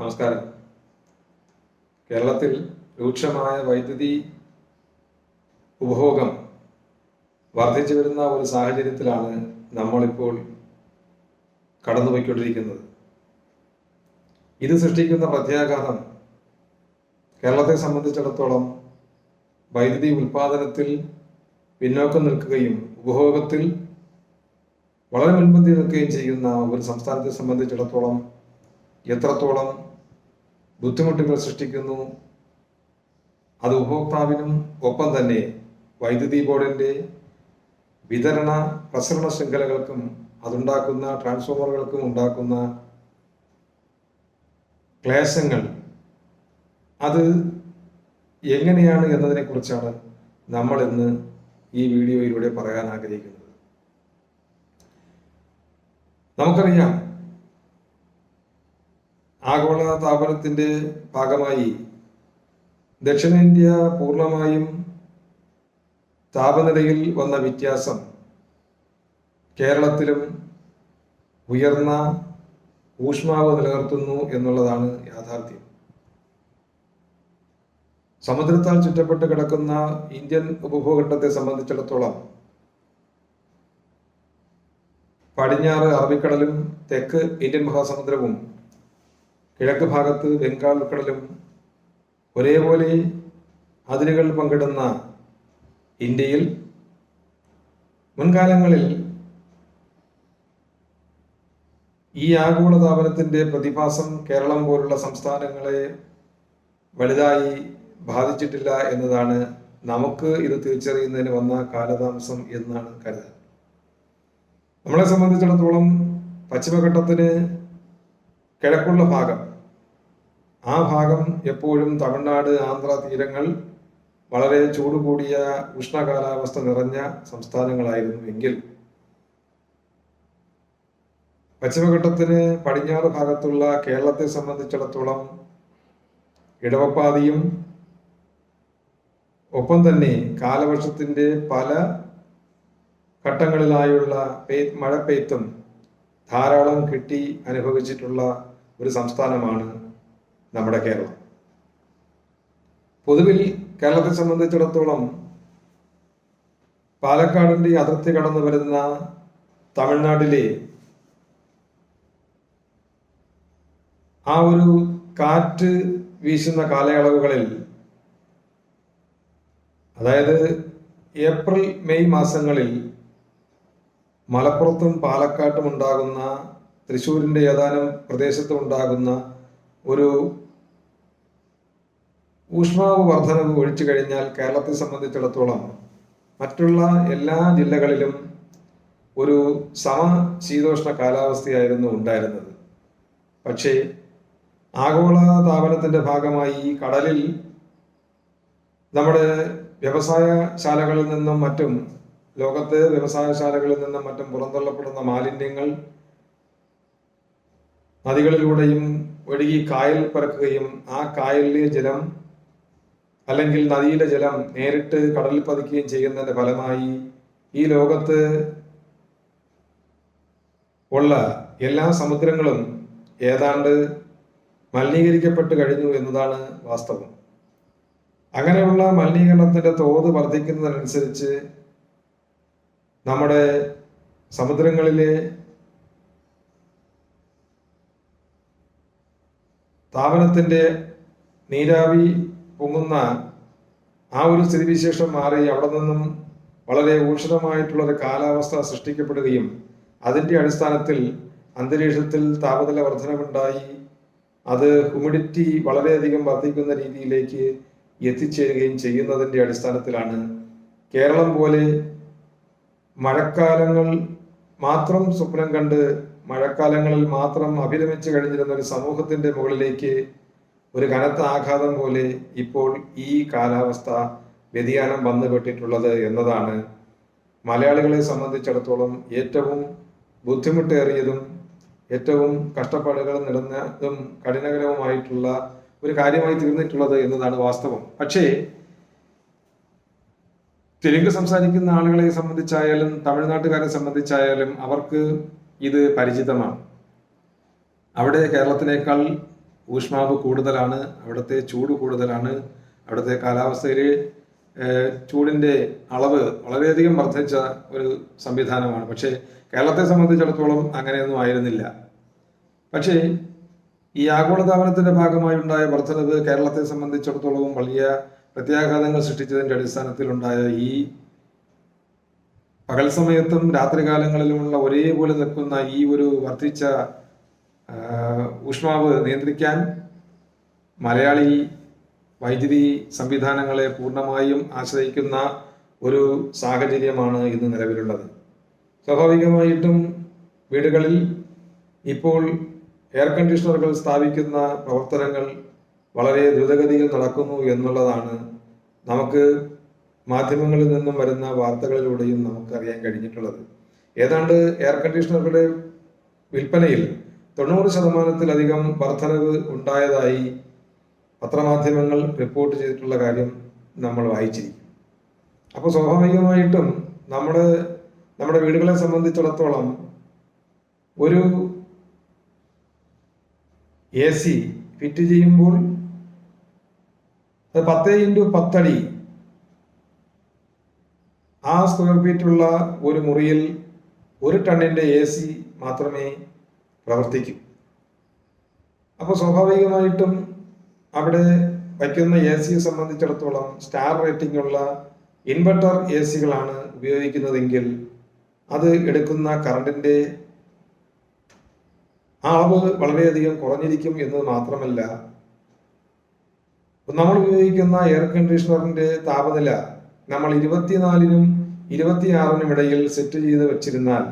നമസ്കാരം. കേരളത്തിൽ രൂക്ഷമായ വൈദ്യുതി ഉപഭോഗം വർദ്ധിച്ചു വരുന്ന ഒരു സാഹചര്യത്തിലാണ് നമ്മളിപ്പോൾ കടന്നുപോയിക്കൊണ്ടിരിക്കുന്നത്. ഇത് സൃഷ്ടിക്കുന്ന പ്രത്യാഘാതം കേരളത്തെ സംബന്ധിച്ചിടത്തോളം വൈദ്യുതി ഉൽപാദനത്തിൽ പിന്നോക്കം നിൽക്കുകയും ഉപഭോഗത്തിൽ വളരെ മുൻപന്തി നിൽക്കുകയും ചെയ്യുന്ന ഒരു സംസ്ഥാനത്തെ സംബന്ധിച്ചിടത്തോളം എത്രത്തോളം ബുദ്ധിമുട്ടുകൾ സൃഷ്ടിക്കുന്നു. അത് ഉപഭോക്താവിനും ഒപ്പം തന്നെ വൈദ്യുതി ബോർഡിന്റെ വിതരണ പ്രസരണ ശൃംഖലകൾക്കും അതുണ്ടാക്കുന്ന ട്രാൻസ്ഫോമറുകൾക്കും ഉണ്ടാക്കുന്ന ക്ലേശങ്ങൾ അത് എങ്ങനെയാണ് എന്നതിനെക്കുറിച്ചാണ് നമ്മൾ ഇന്ന് ഈ വീഡിയോയിലൂടെ പറയാൻ ആഗ്രഹിക്കുന്നത്. നമുക്കറിയാം ആഗോള താപനത്തിന്റെ ഭാഗമായി ദക്ഷിണേന്ത്യ പൂർണമായും താപനിലയിൽ വന്ന വ്യത്യാസം കേരളത്തിലും ഉയർന്ന ഊഷ്മാവ് നിലനിർത്തുന്നു എന്നുള്ളതാണ് യാഥാർത്ഥ്യം. സമുദ്രത്താൽ ചുറ്റപ്പെട്ട് കിടക്കുന്ന ഇന്ത്യൻ ഉപഭൂഖണ്ഡത്തെ സംബന്ധിച്ചിടത്തോളം പടിഞ്ഞാറ് അറബിക്കടലും തെക്ക് ഇന്ത്യൻ മഹാസമുദ്രവും കിഴക്ക് ഭാഗത്ത് ബംഗാൾ ഉൾക്കടലും ഒരേപോലെ അതിരുകൾ പങ്കിടുന്ന ഇന്ത്യയിൽ മുൻകാലങ്ങളിൽ ഈ ആഗോളതാപനത്തിന്റെ പ്രതിഭാസം കേരളം പോലുള്ള സംസ്ഥാനങ്ങളെ വലുതായി ബാധിച്ചിട്ടില്ല എന്നതാണ് നമുക്ക് ഇത് തിരിച്ചറിയുന്നതിന് വന്ന കാലതാമസം എന്നാണ് കരുതുന്നത്. നമ്മളെ സംബന്ധിച്ചിടത്തോളം പശ്ചിമഘട്ടത്തിന് കിഴക്കുള്ള ഭാഗം ആ ഭാഗം എപ്പോഴും തമിഴ്നാട് ആന്ധ്ര തീരങ്ങൾ വളരെ ചൂട് കൂടിയ ഉഷ്ണകാലാവസ്ഥ നിറഞ്ഞ സംസ്ഥാനങ്ങളായിരുന്നു എങ്കിൽ. പശ്ചിമഘട്ടത്തിന് പടിഞ്ഞാറ് ഭാഗത്തുള്ള കേരളത്തെ സംബന്ധിച്ചിടത്തോളം ഇടവപ്പാതിയും ഒപ്പം തന്നെ കാലവർഷത്തിന്റെ പല ഘട്ടങ്ങളിലായുള്ള പെയ് മഴ പെയ്ത്തും ധാരാളം കിട്ടി അനുഭവിച്ചിട്ടുള്ള ഒരു സംസ്ഥാനമാണ് നമ്മുടെ കേരളം. പൊതുവിൽ കേരളത്തെ സംബന്ധിച്ചിടത്തോളം പാലക്കാടിന്റെ അതിർത്തി കടന്നു വരുന്ന തമിഴ്നാട്ടിലെ ആ ഒരു കാറ്റ് വീശുന്ന കാലയളവുകളിൽ അതായത് ഏപ്രിൽ മെയ് മാസങ്ങളിൽ മലപ്പുറത്തും പാലക്കാട്ടും ഉണ്ടാകുന്ന തൃശ്ശൂരിന്റെ ഏതാനും പ്രദേശത്തും ഉണ്ടാകുന്ന ഒരു ഊഷ്മാവ് വർധനവ് ഒഴിച്ചു കഴിഞ്ഞാൽ കേരളത്തെ സംബന്ധിച്ചിടത്തോളം മറ്റുള്ള എല്ലാ ജില്ലകളിലും ഒരു സമ ശീതോഷ്ണ കാലാവസ്ഥയായിരുന്നു ഉണ്ടായിരുന്നത്. പക്ഷേ ആഗോള താപനത്തിന്റെ ഭാഗമായി കടലിൽ നമ്മുടെ വ്യവസായശാലകളിൽ നിന്നും മറ്റും ലോകത്തെ വ്യവസായശാലകളിൽ നിന്നും മറ്റും പുറന്തള്ളപ്പെടുന്ന മാലിന്യങ്ങൾ നദികളിലൂടെയും ഒഴുകി കായൽ പരക്കുകയും ആ കായലിലെ ജലം അല്ലെങ്കിൽ നദിയിലെ ജലം നേരിട്ട് കടലിൽ പതിക്കുകയും ചെയ്യുന്നതിന്റെ ഫലമായി ഈ ലോകത്ത് ഉള്ള എല്ലാ സമുദ്രങ്ങളും ഏതാണ്ട് മലിനീകരിക്കപ്പെട്ട് കഴിഞ്ഞു എന്നതാണ് വാസ്തവം. അങ്ങനെയുള്ള മലിനീകരണത്തിന്റെ തോത് വർദ്ധിക്കുന്നതിനനുസരിച്ച് നമ്മുടെ സമുദ്രങ്ങളിലെ താപനത്തിന്റെ നീരാവി പൊങ്ങുന്ന ആ ഒരു സ്ഥിതിവിശേഷം മാറി അവിടെ നിന്നും വളരെ ഊഷ്ണമായിട്ടുള്ള ഒരു കാലാവസ്ഥ സൃഷ്ടിക്കപ്പെടുകയും അതിന്റെ അടിസ്ഥാനത്തിൽ അന്തരീക്ഷത്തിൽ താപനില വർധനമുണ്ടായി അത് ഹ്യൂമിഡിറ്റി വളരെയധികം വർദ്ധിക്കുന്ന രീതിയിലേക്ക് എത്തിച്ചേരുകയും ചെയ്യുന്നതിന്റെ അടിസ്ഥാനത്തിലാണ് കേരളം പോലെ മഴക്കാലങ്ങൾ മാത്രം സ്വപ്നം കണ്ട് മഴക്കാലങ്ങളിൽ മാത്രം അഭിരമിച്ചു കഴിഞ്ഞിരുന്ന ഒരു സമൂഹത്തിന്റെ മുകളിലേക്ക് ഒരു കനത്ത ആഘാതം പോലെ ഇപ്പോൾ ഈ കാലാവസ്ഥ വ്യതിയാനം വന്നുപെട്ടിട്ടുള്ളത് എന്നതാണ് മലയാളികളെ സംബന്ധിച്ചിടത്തോളം ഏറ്റവും ബുദ്ധിമുട്ടേറിയതും ഏറ്റവും കഷ്ടപ്പാടുകൾ നിറഞ്ഞതും കഠിനകരവുമായിട്ടുള്ള ഒരു കാര്യമായി തീർന്നിട്ടുള്ളത് എന്നതാണ് വാസ്തവം. പക്ഷേ തെലുങ്ക് സംസാരിക്കുന്ന ആളുകളെ സംബന്ധിച്ചായാലും തമിഴ്നാട്ടുകാരെ സംബന്ധിച്ചായാലും അവർക്ക് ഇത് പരിചിതമാണ്. അവിടെ കേരളത്തിനേക്കാൾ ഊഷ്മാവ് കൂടുതലാണ് അവിടുത്തെ ചൂട് കൂടുതലാണ്. അവിടുത്തെ കാലാവസ്ഥയിൽ ചൂടിന്റെ അളവ് വളരെയധികം വർദ്ധിച്ച ഒരു സംവിധാനമാണ്. പക്ഷേ കേരളത്തെ സംബന്ധിച്ചിടത്തോളം അങ്ങനെയൊന്നും ആയിരുന്നില്ല. പക്ഷേ ഈ ആഗോളതാപനത്തിന്റെ ഭാഗമായി ഉണ്ടായ വർധനവ് കേരളത്തെ സംബന്ധിച്ചിടത്തോളം വലിയ പ്രത്യാഘാതങ്ങൾ സൃഷ്ടിച്ചതിന്റെ അടിസ്ഥാനത്തിൽ ഉണ്ടായ ഈ പകൽ സമയത്തും രാത്രികാലങ്ങളിലുമുള്ള ഒരേപോലെ നിൽക്കുന്ന ഈ ഒരു വർദ്ധിച്ച ഊഷ്മാവ് നിയന്ത്രിക്കാൻ മലയാളി വൈദ്യുതി സംവിധാനങ്ങളെ പൂർണമായും ആശ്രയിക്കുന്ന ഒരു സാഹചര്യമാണ് ഇന്ന് നിലവിലുള്ളത്. സ്വാഭാവികമായിട്ടും വീടുകളിൽ ഇപ്പോൾ എയർ കണ്ടീഷണറുകൾ സ്ഥാപിക്കുന്ന പ്രവർത്തനങ്ങൾ വളരെ ദ്രുതഗതിയിൽ നടക്കുന്നു എന്നുള്ളതാണ് നമുക്ക് മാധ്യമങ്ങളിൽ നിന്നും വരുന്ന വാർത്തകളിലൂടെയും നമുക്ക് അറിയാൻ കഴിഞ്ഞിട്ടുള്ളത്. ഏതാണ്ട് എയർ കണ്ടീഷണറുകളുടെ വിൽപ്പനയിൽ തൊണ്ണൂറ് ശതമാനത്തിലധികം വർധനവ് ഉണ്ടായതായി പത്രമാധ്യമങ്ങൾ റിപ്പോർട്ട് ചെയ്തിട്ടുള്ള കാര്യം നമ്മൾ വായിച്ചിരിക്കും. അപ്പോൾ സ്വാഭാവികമായിട്ടും നമ്മുടെ നമ്മുടെ വീടുകളെ സംബന്ധിച്ചിടത്തോളം ഒരു എ സി ഫിറ്റ് ചെയ്യുമ്പോൾ അത് പത്ത് ഇന്റു പത്തടി ആ സ്ക്വയർ ഫീറ്റുള്ള ഒരു മുറിയിൽ ഒരു ടണ്ണിന്റെ എ സി മാത്രമേ പ്രവർത്തിക്കൂ. അപ്പോൾ സ്വാഭാവികമായിട്ടും അവിടെ വയ്ക്കുന്ന എ സിയെ സംബന്ധിച്ചിടത്തോളം സ്റ്റാർ റേറ്റിംഗ് ഉള്ള ഇൻവെർട്ടർ എ സികളാണ് ഉപയോഗിക്കുന്നതെങ്കിൽ അത് എടുക്കുന്ന കറണ്ടിന്റെ ആ അളവ് വളരെയധികം കുറഞ്ഞിരിക്കും എന്നത് മാത്രമല്ല നമ്മൾ ഉപയോഗിക്കുന്ന എയർ കണ്ടീഷണറിന്റെ താപനില നമ്മൾ ഇരുപത്തിനാലിനും ഇരുപത്തിയാറിനും ഇടയിൽ സെറ്റ് ചെയ്ത് വെച്ചിരുന്നാൽ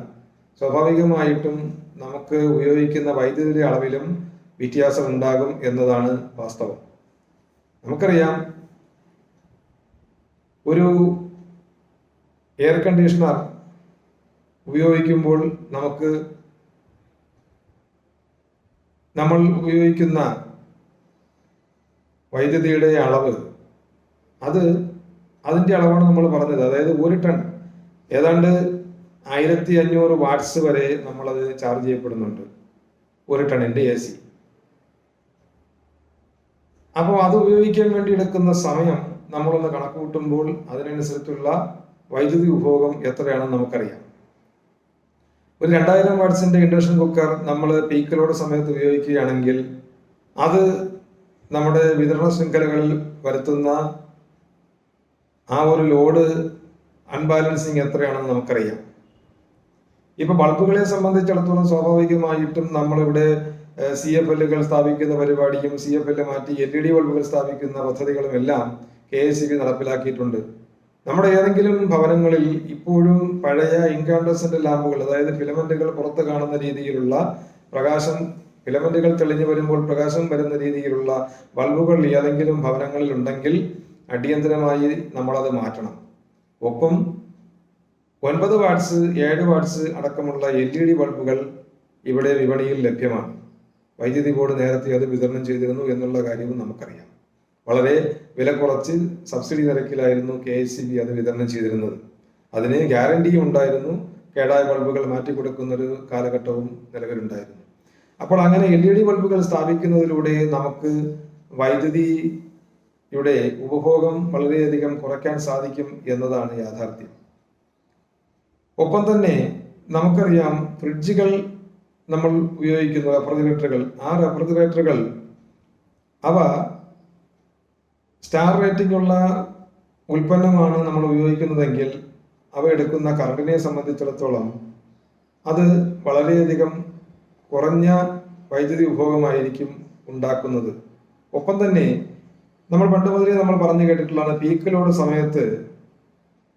സ്വാഭാവികമായിട്ടും നമുക്ക് ഉപയോഗിക്കുന്ന വൈദ്യുതിയുടെ അളവിലും വ്യത്യാസം ഉണ്ടാകും എന്നതാണ് വാസ്തവം. നമുക്കറിയാം ഒരു എയർ കണ്ടീഷണർ ഉപയോഗിക്കുമ്പോൾ നമുക്ക് നമ്മൾ ഉപയോഗിക്കുന്ന വൈദ്യുതിയുടെ അളവ് അത് അതിന്റെ അളവാണ് നമ്മൾ പറഞ്ഞത്. അതായത് ഒരു ടൺ ഏതാണ്ട് ആയിരത്തി അഞ്ഞൂറ് വാട്ട്സ് വരെ നമ്മളത് ചാർജ് ചെയ്യപ്പെടുന്നുണ്ട്. ഒരു ടണ്ണിന്റെ എ സി അപ്പോൾ അത് ഉപയോഗിക്കാൻ വേണ്ടി എടുക്കുന്ന സമയം നമ്മളൊന്ന് കണക്ക് കൂട്ടുമ്പോൾ അതിനനുസരിച്ചുള്ള വൈദ്യുതി ഉപഭോഗം എത്രയാണെന്ന് നമുക്കറിയാം. ഒരു രണ്ടായിരം വാട്ട്സിന്റെ ഇൻഡക്ഷൻ കുക്കർ നമ്മൾ പീക്കലോട് സമയത്ത് ഉപയോഗിക്കുകയാണെങ്കിൽ അത് നമ്മുടെ വിതരണ ശൃംഖലകളിൽ വരുത്തുന്ന ആ ഒരു ലോഡ് അൺബാലൻസിങ് എത്രയാണെന്ന് നമുക്കറിയാം. ഇപ്പൊ ബൾബുകളെ സംബന്ധിച്ചിടത്തോളം സ്വാഭാവികമായിട്ടും നമ്മളിവിടെ സി എഫ് എല്ലുകൾ സ്ഥാപിക്കുന്ന പരിപാടിയും സി എഫ് എല്ല് മാറ്റി എൽ ഇ ഡി ബൾബുകൾ സ്ഥാപിക്കുന്ന പദ്ധതികളും എല്ലാം കെ എസ് ബി നടപ്പിലാക്കിയിട്ടുണ്ട്. നമ്മുടെ ഏതെങ്കിലും ഭവനങ്ങളിൽ ഇപ്പോഴും പഴയ ഇൻകാൻഡസന്റ് ലാമ്പുകൾ അതായത് ഫിലമെന്റുകൾ പുറത്ത് കാണുന്ന രീതിയിലുള്ള പ്രകാശം ഫിലമെന്റുകൾ തെളിഞ്ഞു വരുമ്പോൾ പ്രകാശം വരുന്ന രീതിയിലുള്ള ബൾബുകൾ ഏതെങ്കിലും ഭവനങ്ങളിൽ ഉണ്ടെങ്കിൽ അടിയന്തരമായി നമ്മളത് മാറ്റണം. ഒപ്പം ഒൻപത് വാട്ട്സ് ഏഴ് വാട്ട്സ് അടക്കമുള്ള എൽ ഇ ഡി ബൾബുകൾ ഇവിടെ വിപണിയിൽ ലഭ്യമാണ്. വൈദ്യുതി ബോർഡ് നേരത്തെ അത് വിതരണം ചെയ്തിരുന്നു എന്നുള്ള കാര്യവും നമുക്കറിയാം. വളരെ വില കുറച്ച് സബ്സിഡി നിരക്കിലായിരുന്നു കെ എസ് സി ബി അത് വിതരണം ചെയ്തിരുന്നത്. അതിന് ഗ്യാരണ്ടിയും ഉണ്ടായിരുന്നു. കേടായ ബൾബുകൾ മാറ്റി കൊടുക്കുന്ന ഒരു കാലഘട്ടവും നിലവിലുണ്ടായിരുന്നു. അപ്പോൾ അങ്ങനെ എൽ ഇ ഡി ബൾബുകൾ സ്ഥാപിക്കുന്നതിലൂടെ നമുക്ക് വൈദ്യുതിയുടെ ഉപഭോഗം വളരെയധികം കുറയ്ക്കാൻ സാധിക്കും എന്നതാണ് യാഥാർത്ഥ്യം. ഒപ്പം തന്നെ നമുക്കറിയാം ഫ്രിഡ്ജുകൾ നമ്മൾ ഉപയോഗിക്കുന്ന റെഫ്രിജറേറ്ററുകൾ. ആ റെഫ്രിജറേറ്ററുകൾ അവ സ്റ്റാർ റേറ്റിംഗ് ഉള്ള ഉൽപ്പന്നമാണ് നമ്മൾ ഉപയോഗിക്കുന്നതെങ്കിൽ അവ എടുക്കുന്ന കറണ്ടിനെ സംബന്ധിച്ചിടത്തോളം അത് വളരെയധികം കുറഞ്ഞ വൈദ്യുതി ഉപഭോഗമായിരിക്കും ഉണ്ടാക്കുന്നത്. ഒപ്പം തന്നെ നമ്മൾ പണ്ട് മുതലേ നമ്മൾ പറഞ്ഞു കേട്ടിട്ടുള്ളതാണ് പീക്ക് ലോഡ് സമയത്ത്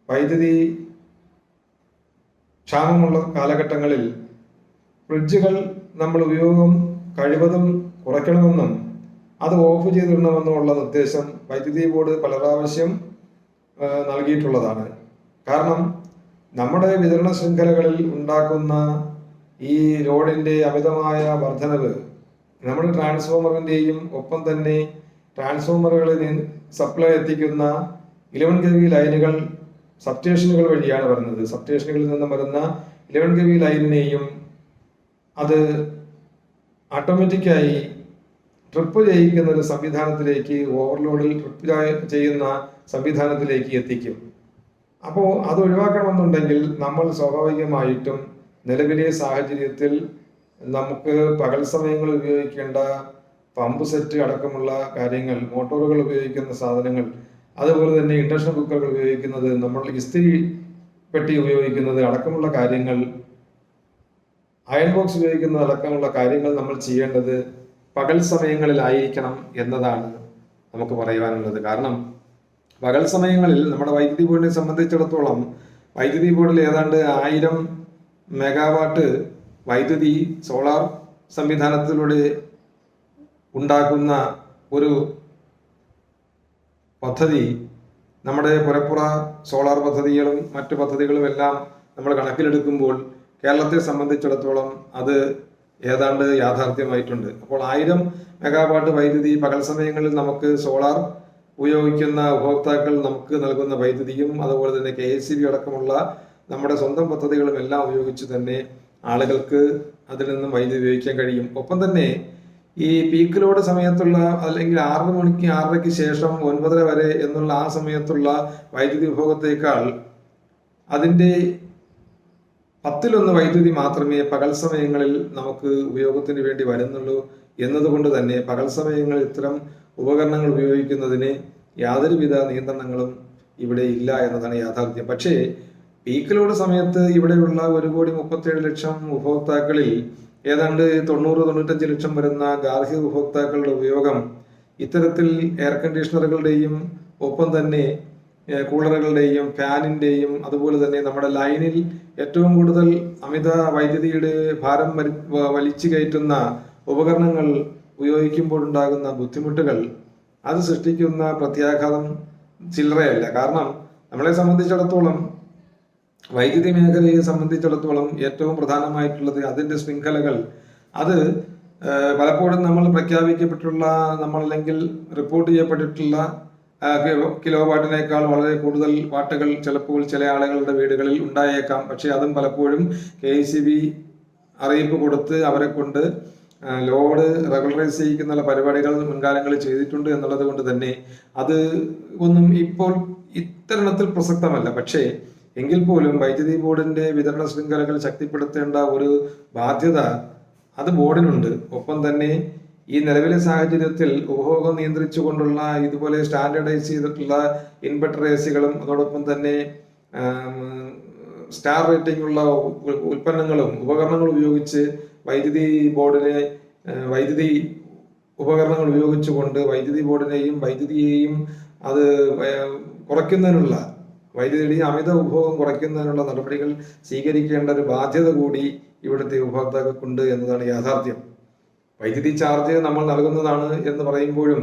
വൈദ്യുതി ക്ഷാമമുള്ള കാലഘട്ടങ്ങളിൽ ഫ്രിഡ്ജുകൾ നമ്മൾ ഉപയോഗം കഴിവതും കുറയ്ക്കണമെന്നും അത് ഓഫ് ചെയ്തിടണമെന്നും ഉള്ള നിർദ്ദേശം വൈദ്യുതി ബോർഡ് പല പ്രാവശ്യം നൽകിയിട്ടുള്ളതാണ്. കാരണം നമ്മുടെ വിതരണ ശൃംഖലകളിൽ ഉണ്ടാക്കുന്ന ഈ ലോഡിന്റെ അമിതമായ വർധനവ് നമ്മുടെ ട്രാൻസ്ഫോമറിന്റെയും ഒപ്പം തന്നെ ട്രാൻസ്ഫോമറുകളിൽ സപ്ലൈ എത്തിക്കുന്ന ഇലവൻ കെ വി ലൈനുകൾ സബ്സ്റ്റേഷനുകൾ വഴിയാണ് വരുന്നത്. സബ്സ്റ്റേഷനുകളിൽ നിന്നും വരുന്ന ഇലവൻ കെ വി ലൈനിനെയും അത് ഓട്ടോമാറ്റിക്കായി ട്രിപ്പ് ചെയ്യിക്കുന്ന ഒരു സംവിധാനത്തിലേക്ക് ഓവർലോഡിൽ ട്രിപ്പ് ചെയ്യുന്ന സംവിധാനത്തിലേക്ക് എത്തിക്കും. അപ്പോൾ അത് ഒഴിവാക്കണമെന്നുണ്ടെങ്കിൽ നമ്മൾ സ്വാഭാവികമായിട്ടും നിലവിലെ സാഹചര്യത്തിൽ നമുക്ക് പകൽ സമയങ്ങളിൽ ഉപയോഗിക്കേണ്ട പമ്പ് സെറ്റ് അടക്കമുള്ള കാര്യങ്ങൾ മോട്ടോറുകൾ ഉപയോഗിക്കുന്ന സാധനങ്ങൾ അതുപോലെ തന്നെ ഇൻഡക്ഷൻ കുക്കറുകൾ ഉപയോഗിക്കുന്നത് നമ്മൾ ഇസ്തിരി പെട്ടി ഉപയോഗിക്കുന്നത് അടക്കമുള്ള കാര്യങ്ങൾ അയൺ ബോക്സ് ഉപയോഗിക്കുന്നത് അടക്കമുള്ള കാര്യങ്ങൾ നമ്മൾ ചെയ്യേണ്ടത് പകൽ സമയങ്ങളിലായിരിക്കണം എന്നതാണ് നമുക്ക് പറയുവാനുള്ളത്. കാരണം പകൽ സമയങ്ങളിൽ നമ്മുടെ വൈദ്യുതി ബോർഡിനെ സംബന്ധിച്ചിടത്തോളം വൈദ്യുതി ബോർഡിൽ ഏതാണ്ട് ആയിരം മെഗാവാട്ട് വൈദ്യുതി സോളാർ സംവിധാനത്തിലൂടെ ഉണ്ടാക്കുന്ന ഒരു പദ്ധതി നമ്മുടെ പുരപ്പുറ സോളാർ പദ്ധതികളും മറ്റു പദ്ധതികളും എല്ലാം നമ്മൾ കണക്കിലെടുക്കുമ്പോൾ കേരളത്തെ സംബന്ധിച്ചിടത്തോളം അത് ഏതാണ്ട് യാഥാർത്ഥ്യമായിട്ടുണ്ട്. അപ്പോൾ ആയിരം മെഗാവാട്ട് വൈദ്യുതി പകൽ സമയങ്ങളിൽ നമുക്ക് സോളാർ ഉപയോഗിക്കുന്ന ഉപഭോക്താക്കൾ നമുക്ക് നൽകുന്ന വൈദ്യുതിയും അതുപോലെ തന്നെ കെ എസ് സി അടക്കമുള്ള നമ്മുടെ സ്വന്തം പദ്ധതികളും എല്ലാം ഉപയോഗിച്ച് തന്നെ ആളുകൾക്ക് അതിൽ നിന്നും വൈദ്യുതി ഉപയോഗിക്കാൻ കഴിയും. ഒപ്പം തന്നെ ഈ പീക്ക് ലോഡ് സമയത്തുള്ള അല്ലെങ്കിൽ ആറ് മണിക്ക് ആറരയ്ക്ക് ശേഷം ഒൻപതര വരെ എന്നുള്ള ആ സമയത്തുള്ള വൈദ്യുതി ഉപഭോഗത്തേക്കാൾ അതിന്റെ പത്തിലൊന്ന് വൈദ്യുതി മാത്രമേ പകൽ സമയങ്ങളിൽ നമുക്ക് ഉപയോഗത്തിന് വേണ്ടി വരുന്നുള്ളൂ എന്നതുകൊണ്ട് തന്നെ പകൽ സമയങ്ങളിൽ ഇത്തരം ഉപകരണങ്ങൾ ഉപയോഗിക്കുന്നതിന് യാതൊരുവിധ നിയന്ത്രണങ്ങളും ഇവിടെ ഇല്ല എന്നതാണ് യാഥാർത്ഥ്യം. പക്ഷേ പീക്ക് ലോഡ് സമയത്ത് ഇവിടെയുള്ള ഒരു കോടി മുപ്പത്തിയേഴ് ലക്ഷം ഉപഭോക്താക്കളിൽ ഏതാണ്ട് തൊണ്ണൂറ് തൊണ്ണൂറ്റഞ്ച് ലക്ഷം വരുന്ന ഗാർഹിക ഉപഭോക്താക്കളുടെ ഉപയോഗം ഇത്തരത്തിൽ എയർ കണ്ടീഷണറുകളുടെയും ഒപ്പം തന്നെ കൂളറുകളുടെയും ഫാനിന്റെയും അതുപോലെ തന്നെ നമ്മുടെ ലൈനിൽ ഏറ്റവും കൂടുതൽ അമിത വൈദ്യുതിയുടെ ഭാരം വലിച്ചു കയറ്റുന്ന ഉപകരണങ്ങൾ ഉപയോഗിക്കുമ്പോഴുണ്ടാകുന്ന ബുദ്ധിമുട്ടുകൾ അത് സൃഷ്ടിക്കുന്ന പ്രത്യാഘാതം ചില്ലറയല്ല. കാരണം നമ്മളെ സംബന്ധിച്ചിടത്തോളം വൈദ്യുതി മേഖലയെ സംബന്ധിച്ചിടത്തോളം ഏറ്റവും പ്രധാനമായിട്ടുള്ളത് അതിന്റെ ശൃംഖലകൾ. അത് പലപ്പോഴും നമ്മൾ പ്രഖ്യാപിക്കപ്പെട്ടുള്ള നമ്മൾ അല്ലെങ്കിൽ റിപ്പോർട്ട് ചെയ്യപ്പെട്ടിട്ടുള്ള കിലോ വാട്ടിനേക്കാൾ വളരെ കൂടുതൽ വാട്ടുകൾ ചിലപ്പോൾ ചില ആളുകളുടെ വീടുകളിൽ ഉണ്ടായേക്കാം. പക്ഷെ അതും പലപ്പോഴും കെ സി ബി അറിയിപ്പ് കൊടുത്ത് അവരെ കൊണ്ട് ലോഡ് റെഗുലറൈസ് ചെയ്യിക്കുന്ന പരിപാടികൾ മുൻകാലങ്ങളിൽ ചെയ്തിട്ടുണ്ട് എന്നുള്ളത് കൊണ്ട് തന്നെ അത് ഒന്നും ഇപ്പോൾ ഇത്തരണത്തിൽ പ്രസക്തമല്ല. പക്ഷേ എങ്കിൽ പോലും വൈദ്യുതി ബോർഡിന്റെ വിതരണ ശൃംഖലകൾ ശക്തിപ്പെടുത്തേണ്ട ഒരു ബാധ്യത അത് ബോർഡിനുണ്ട്. ഒപ്പം തന്നെ ഈ നിലവിലെ സാഹചര്യത്തിൽ ഉപഭോഗം നിയന്ത്രിച്ചുകൊണ്ടുള്ള ഇതുപോലെ സ്റ്റാൻഡേർഡൈസ് ചെയ്തിട്ടുള്ള ഇൻവെർട്ടർ എ സികളും അതോടൊപ്പം തന്നെ സ്റ്റാർ റേറ്റിംഗ് ഉള്ള ഉൽപ്പന്നങ്ങളും ഉപകരണങ്ങളും ഉപയോഗിച്ച് വൈദ്യുതി ബോർഡിനെ വൈദ്യുതി ഉപകരണങ്ങൾ ഉപയോഗിച്ചുകൊണ്ട് വൈദ്യുതി ബോർഡിനെയും വൈദ്യുതിയെയും അത് കുറയ്ക്കുന്നതിനുള്ള വൈദ്യുതിയുടെ അമിത ഉപഭോഗം കുറയ്ക്കുന്നതിനുള്ള നടപടികൾ സ്വീകരിക്കേണ്ട ഒരു ബാധ്യത കൂടി ഇവിടുത്തെ ഉപഭോക്താക്കൾക്കുണ്ട് എന്നതാണ് യാഥാർത്ഥ്യം. വൈദ്യുതി ചാർജ് നമ്മൾ നൽകുന്നതാണ് എന്ന് പറയുമ്പോഴും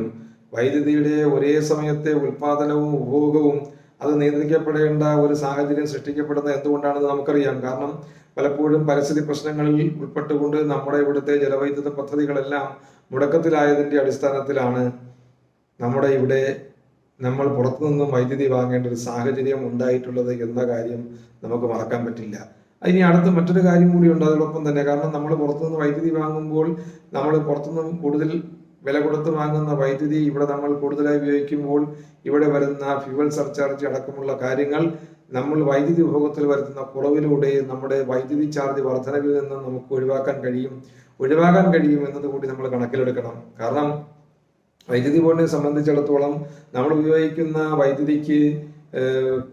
വൈദ്യുതിയുടെ ഒരേ സമയത്തെ ഉൽപാദനവും ഉപഭോഗവും അത് നിയന്ത്രിക്കപ്പെടേണ്ട ഒരു സാഹചര്യം സൃഷ്ടിക്കപ്പെടുന്നത് എന്തുകൊണ്ടാണെന്ന് നമുക്കറിയാം. കാരണം പലപ്പോഴും പരിസ്ഥിതി പ്രശ്നങ്ങളിൽ ഉൾപ്പെട്ടുകൊണ്ട് നമ്മുടെ ഇവിടുത്തെ ജലവൈദ്യുത പദ്ധതികളെല്ലാം മുടക്കത്തിലായതിന്റെ അടിസ്ഥാനത്തിലാണ് നമ്മുടെ ഇവിടെ നമ്മൾ പുറത്തു നിന്നും വൈദ്യുതി വാങ്ങേണ്ട ഒരു സാഹചര്യം ഉണ്ടായിട്ടുള്ളത് എന്ന കാര്യം നമുക്ക് മറക്കാൻ പറ്റില്ല. ഇനി അടുത്ത് മറ്റൊരു കാര്യം കൂടി ഉണ്ട് അതോടൊപ്പം തന്നെ. കാരണം നമ്മൾ പുറത്തുനിന്ന് വൈദ്യുതി വാങ്ങുമ്പോൾ നമ്മൾ പുറത്തുനിന്ന് കൂടുതൽ വില കൊടുത്ത് വാങ്ങുന്ന വൈദ്യുതി ഇവിടെ നമ്മൾ കൂടുതലായി ഉപയോഗിക്കുമ്പോൾ ഇവിടെ വരുന്ന ഫ്യൂവൽ സർചാർജ് അടക്കമുള്ള കാര്യങ്ങൾ നമ്മൾ വൈദ്യുതി ഉപഭോഗത്തിൽ വരുത്തുന്ന കുറവിലൂടെ നമ്മുടെ വൈദ്യുതി ചാർജ് വർധനവിൽ നിന്ന് നമുക്ക് ഒഴിവാക്കാൻ കഴിയും. ഒഴിവാക്കാൻ കഴിയും എന്നത് കൂടി നമ്മൾ കണക്കിലെടുക്കണം. കാരണം വൈദ്യുതി ബോർഡിനെ സംബന്ധിച്ചിടത്തോളം നമ്മൾ ഉപയോഗിക്കുന്ന വൈദ്യുതിക്ക്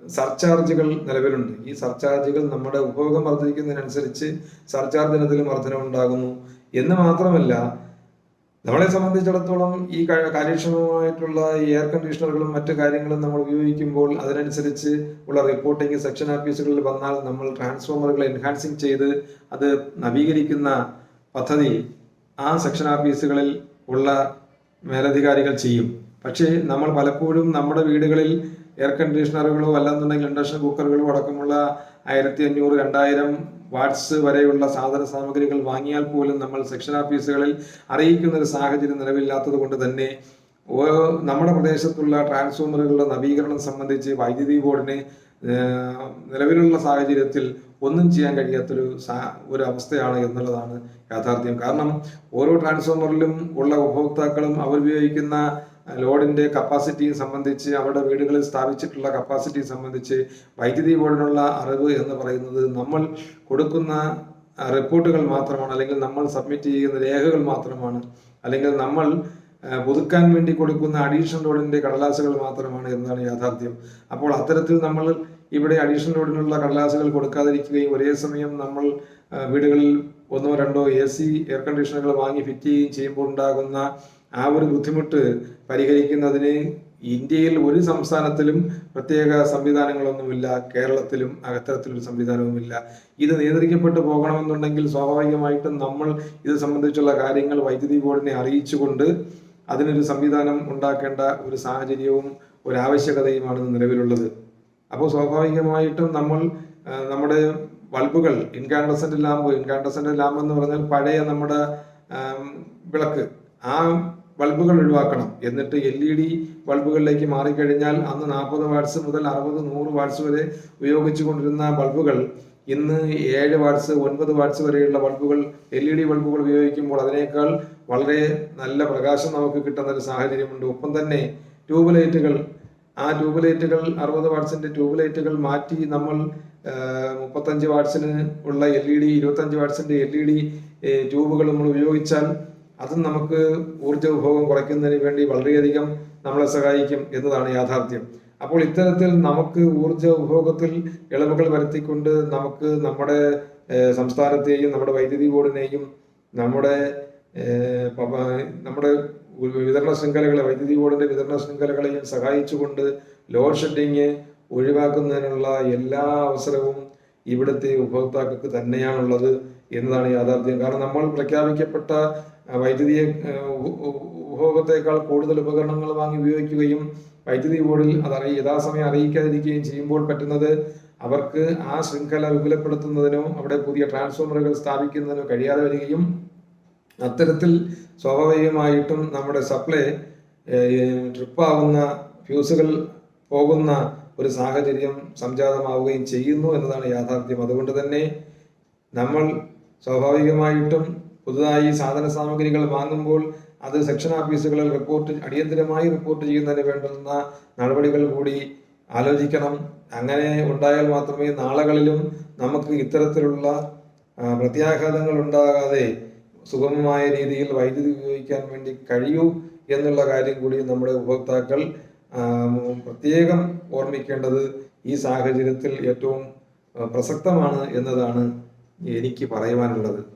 സർചാർജുകൾ നിലവിലുണ്ട്. ഈ സർചാർജുകൾ നമ്മുടെ ഉപഭോഗം വർദ്ധിക്കുന്നതിനനുസരിച്ച് സർചാർജ് ഇനത്തിലും വർധനമുണ്ടാകുന്നു എന്ന് മാത്രമല്ല നമ്മളെ സംബന്ധിച്ചിടത്തോളം ഈ കാര്യക്ഷമമായിട്ടുള്ള ഈ എയർ കണ്ടീഷണറുകളും മറ്റു കാര്യങ്ങളും നമ്മൾ ഉപയോഗിക്കുമ്പോൾ അതിനനുസരിച്ച് ഉള്ള റിപ്പോർട്ടിംഗ് സെക്ഷൻ ഓഫീസുകളിൽ വന്നാൽ നമ്മൾ ട്രാൻസ്ഫോമറുകൾ എൻഹാൻസിങ് ചെയ്ത് അത് നവീകരിക്കുന്ന പദ്ധതി ആ സെക്ഷൻ ഓഫീസുകളിൽ ഉള്ള മേലധികാരികൾ ചെയ്യും. പക്ഷേ നമ്മൾ പലപ്പോഴും നമ്മുടെ വീടുകളിൽ എയർ കണ്ടീഷണറുകളോ അല്ലെന്നുണ്ടെങ്കിൽ ഇൻഡക്ഷൻ കുക്കറുകളോ അടക്കമുള്ള ആയിരത്തി അഞ്ഞൂറ് രണ്ടായിരം വാട്ട്സ് വരെയുള്ള സാധന സാമഗ്രികൾ വാങ്ങിയാൽ പോലും നമ്മൾ സെക്ഷൻ ഓഫീസുകളിൽ അറിയിക്കുന്ന ഒരു സാഹചര്യം നിലവില്ലാത്തത് കൊണ്ട് തന്നെ നമ്മുടെ പ്രദേശത്തുള്ള ട്രാൻസ്ഫോമറുകളുടെ നവീകരണം സംബന്ധിച്ച് വൈദ്യുതി ബോർഡിന് നിലവിലുള്ള സാഹചര്യത്തിൽ ഒന്നും ചെയ്യാൻ കഴിയാത്തൊരു ഒരു അവസ്ഥയാണ് എന്നുള്ളതാണ് യാഥാർത്ഥ്യം. കാരണം ഓരോ ട്രാൻസ്ഫോമറിലും ഉള്ള ഉപഭോക്താക്കളും അവർ ഉപയോഗിക്കുന്ന ലോഡിന്റെ കപ്പാസിറ്റിയെ സംബന്ധിച്ച് അവരുടെ വീടുകളിൽ സ്ഥാപിച്ചിട്ടുള്ള കപ്പാസിറ്റി സംബന്ധിച്ച് വൈദ്യുതി ബോർഡിനുള്ള അറിവ് എന്ന് പറയുന്നത് നമ്മൾ കൊടുക്കുന്ന റിപ്പോർട്ടുകൾ മാത്രമാണ്. അല്ലെങ്കിൽ നമ്മൾ സബ്മിറ്റ് ചെയ്യുന്ന രേഖകൾ മാത്രമാണ്. അല്ലെങ്കിൽ നമ്മൾ പുതുക്കാൻ വേണ്ടി കൊടുക്കുന്ന അഡീഷണൽ ലോഡിന്റെ കടലാസുകൾ മാത്രമാണ് എന്നാണ് യാഥാർത്ഥ്യം. അപ്പോൾ അത്തരത്തിൽ നമ്മൾ ഇവിടെ അഡീഷണൽ ലോഡിനുള്ള കടലാസുകൾ കൊടുക്കാതിരിക്കുകയും ഒരേ സമയം നമ്മൾ വീടുകളിൽ ഒന്നോ രണ്ടോ എ സി എയർ കണ്ടീഷണറുകൾ വാങ്ങി ഫിറ്റ് ചെയ്യുകയും ചെയ്യുമ്പോൾ ഉണ്ടാകുന്ന ആ ഒരു ബുദ്ധിമുട്ട് പരിഹരിക്കുന്നതിന് ഇന്ത്യയിൽ ഒരു സംസ്ഥാനത്തിലും പ്രത്യേക സംവിധാനങ്ങളൊന്നുമില്ല കേരളത്തിലും അത്തരത്തിലൊരു സംവിധാനവുമില്ല. ഇത് നിയന്ത്രിക്കപ്പെട്ടു പോകണമെന്നുണ്ടെങ്കിൽ സ്വാഭാവികമായിട്ടും നമ്മൾ ഇത് സംബന്ധിച്ചുള്ള കാര്യങ്ങൾ വൈദ്യുതി ബോർഡിനെ അറിയിച്ചുകൊണ്ട് അതിനൊരു സംവിധാനം ഉണ്ടാക്കേണ്ട ഒരു സാഹചര്യവും ഒരു ആവശ്യകതയുമാണ് നിലവിലുള്ളത്. അപ്പോൾ സ്വാഭാവികമായിട്ടും നമ്മൾ നമ്മുടെ ബൾബുകൾ ഇൻകാൻഡസന്റ് ലാമ്പ് ഇൻകാൻഡസന്റ് ലാമ്പ് എന്ന് പറഞ്ഞാൽ പഴയ നമ്മുടെ വിളക്ക്. ആ ബൾബുകൾ ഒഴിവാക്കണം. എന്നിട്ട് എൽ ഇ ഡി ബൾബുകളിലേക്ക് മാറിക്കഴിഞ്ഞാൽ അന്ന് നാൽപ്പത് വാട്സ് മുതൽ അറുപത് നൂറ് വാട്സ് വരെ ഉപയോഗിച്ചു കൊണ്ടിരുന്ന ബൾബുകൾ ഇന്ന് ഏഴ് വാട്സ് ഒൻപത് വാട്സ് വരെയുള്ള ബൾബുകൾ എൽ ഇ ഡി ബൾബുകൾ ഉപയോഗിക്കുമ്പോൾ അതിനേക്കാൾ വളരെ നല്ല പ്രകാശം നമുക്ക് കിട്ടുന്ന ഒരു സാഹചര്യമുണ്ട്. ഒപ്പം തന്നെ ട്യൂബ് ലൈറ്റുകൾ ആ ട്യൂബ് ലൈറ്റുകൾ അറുപത് വാട്ട്സിന്റെ ട്യൂബ് ലൈറ്റുകൾ മാറ്റി നമ്മൾ മുപ്പത്തഞ്ച് വാട്ട്സിന് ഉള്ള എൽ ഇ ഡി ഇരുപത്തഞ്ച് വാട്ട്സിന്റെ എൽ ഇ ഡി ട്യൂബുകൾ നമ്മൾ ഉപയോഗിച്ചാൽ അതും നമുക്ക് ഊർജ ഉപഭോഗം കുറയ്ക്കുന്നതിന് വേണ്ടി വളരെയധികം നമ്മളെ സഹായിക്കും എന്നതാണ് യാഥാർത്ഥ്യം. അപ്പോൾ ഇത്തരത്തിൽ നമുക്ക് ഊർജ ഉപഭോഗത്തിൽ ഇളവുകൾ വരുത്തിക്കൊണ്ട് നമുക്ക് നമ്മുടെ സംസ്ഥാനത്തെയും നമ്മുടെ വൈദ്യുതി ബോർഡിനെയും നമ്മുടെ നമ്മുടെ വിതരണ ശൃംഖലകളെ വൈദ്യുതി ബോർഡിന്റെ വിതരണ ശൃംഖലകളെയും സഹായിച്ചുകൊണ്ട് ലോഡ് ഷെഡിങ് ഒഴിവാക്കുന്നതിനുള്ള എല്ലാ അവസരവും ഇവിടുത്തെ ഉപഭോക്താക്കൾക്ക് തന്നെയാണുള്ളത് എന്നതാണ് യാഥാർത്ഥ്യം. കാരണം നമ്മൾ പ്രഖ്യാപിക്കപ്പെട്ട വൈദ്യുതി വൈദ്യുതിയെ ഉപഭോഗത്തെക്കാൾ കൂടുതൽ ഉപകരണങ്ങൾ വാങ്ങി ഉപയോഗിക്കുകയും വൈദ്യുതി ബോർഡിൽ അത് യഥാസമയം അറിയിക്കാതിരിക്കുകയും ചെയ്യുമ്പോൾ പറ്റുന്നത് അവർക്ക് ആ ശൃംഖല വിപുലപ്പെടുത്തുന്നതിനോ അവിടെ പുതിയ ട്രാൻസ്ഫോമറുകൾ സ്ഥാപിക്കുന്നതിനോ കഴിയാതെ വരികയും അത്തരത്തിൽ സ്വാഭാവികമായിട്ടും നമ്മുടെ സപ്ലൈ ട്രിപ്പാവുന്ന ഫ്യൂസുകൾ പോകുന്ന ഒരു സാഹചര്യം സംജാതമാവുകയും ചെയ്യുന്നു എന്നതാണ് യാഥാർത്ഥ്യം. അതുകൊണ്ട് തന്നെ നമ്മൾ സ്വാഭാവികമായിട്ടും പുതുതായി സാധന സാമഗ്രികൾ വാങ്ങുമ്പോൾ അത് സെക്ഷൻ ഓഫീസുകളിൽ റിപ്പോർട്ട് അടിയന്തരമായി റിപ്പോർട്ട് ചെയ്യുന്നതിന് വേണ്ടുന്ന നടപടികൾ കൂടി ആലോചിക്കണം. അങ്ങനെ ഉണ്ടായാൽ മാത്രമേ നാളുകളിലും നമുക്ക് ഇത്തരത്തിലുള്ള പ്രത്യാഘാതങ്ങൾ ഉണ്ടാകാതെ സുഗമമായ രീതിയിൽ വൈദ്യുതി ഉപയോഗിക്കാൻ വേണ്ടി കഴിയൂ എന്നുള്ള കാര്യം കൂടി നമ്മുടെ ഉപഭോക്താക്കൾ പ്രത്യേകം ഓർമ്മിക്കേണ്ടത് ഈ സാഹചര്യത്തിൽ ഏറ്റവും പ്രസക്തമാണ് എന്നതാണ് എനിക്ക് പറയുവാനുള്ളത്.